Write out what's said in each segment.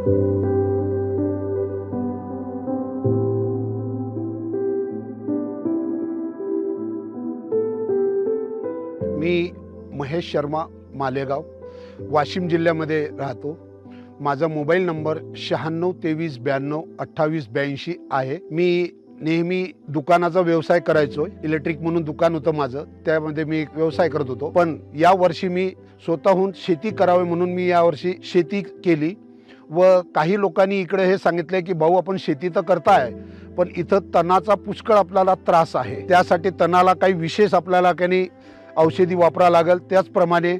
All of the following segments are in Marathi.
मी महेश शर्मा मालेगाव वाशिम जिल्ह्यामध्ये राहतो. माझा मोबाईल नंबर शहाण्णव तेवीस ब्याण्णव अठ्ठावीस ब्याऐंशी आहे. मी नेहमी दुकानाचा व्यवसाय करायचो. इलेक्ट्रिक म्हणून दुकान होतं माझं. त्यामध्ये मी व्यवसाय करत होतो. पण यावर्षी मी स्वतःहून शेती करावे म्हणून मी यावर्षी शेती केली. व काही लोकांनी इकडे हे सांगितले की भाऊ आपण शेती तर करताय पण इथं तणाचा पुष्कळ आपल्याला त्रास आहे. त्यासाठी तणाला काही विशेष आपल्याला काही औषधी वापरावं लागेल. त्याचप्रमाणे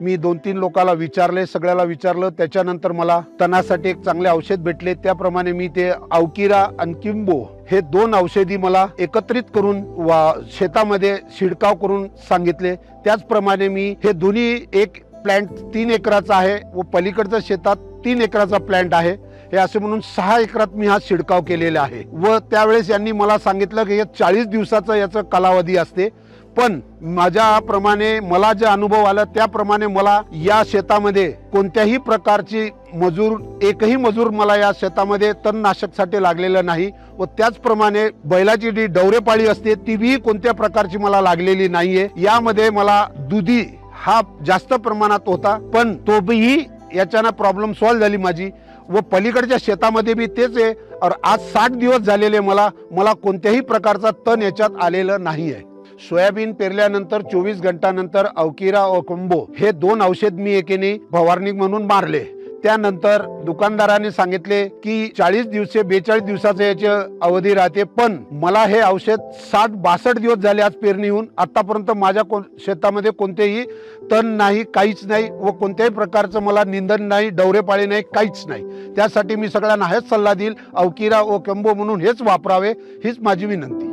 मी दोन तीन लोकाला विचारले सगळ्याला विचारलं. त्याच्यानंतर मला तणासाठी एक चांगले औषध भेटले. त्याप्रमाणे मी ते अवकिरा आणि किंबो हे दोन औषधी मला एकत्रित करून वा शेतामध्ये शिडकाव करून सांगितले. त्याचप्रमाणे मी हे दोन्ही एक प्लॅन्ट तीन एकराचा आहे व पलीकडच्या शेतात तीन एकराचा प्लॅन्ट आहे. हे असे म्हणून सहा एकरात मी हा शिडकाव केलेला आहे. व त्यावेळेस यांनी मला सांगितलं की हे चाळीस दिवसाचा याचा कालावधी असते. पण माझ्याप्रमाणे मला जे अनुभव आला त्याप्रमाणे मला या शेतामध्ये कोणत्याही प्रकारची मजूर एकही मजूर मला या शेतामध्ये तणनाशकसाठी लागलेलं नाही. व त्याचप्रमाणे बैलाची जी डवरेपाळी असते ती बी कोणत्या प्रकारची मला लागलेली नाहीये. यामध्ये मला दुधी हा जास्त प्रमाणात होता पण तो बी याच्यानं प्रॉब्लेम सॉल्व्ह झाली माझी. व पलीकडच्या शेतामध्ये बी तेच आहे. और आज साठ दिवस झालेले मला मला कोणत्याही प्रकारचा तण याच्यात आलेलं नाही आहे सोयाबीन पेरल्यानंतर चोवीस घंटानंतर अवकिरा व कुंबो हे दोन औषध मी एकेने फवारणी म्हणून मारले. त्यानंतर दुकानदाराने सांगितले की चाळीस दिवसे बेचाळीस दिवसाचे याचे अवधी राहते पण मला हे औषध साठ बासष्ट दिवस झाले आज पेरणी होऊन आतापर्यंत माझ्या को शेतामध्ये कोणतेही तण नाही काहीच नाही व कोणत्याही प्रकारचं मला निंदन नाही डवरेपाळी नाही काहीच नाही. त्यासाठी मी सगळ्यांना हेच सल्ला देईल अवकिरा व कंबो म्हणून हेच वापरावे हीच माझी विनंती.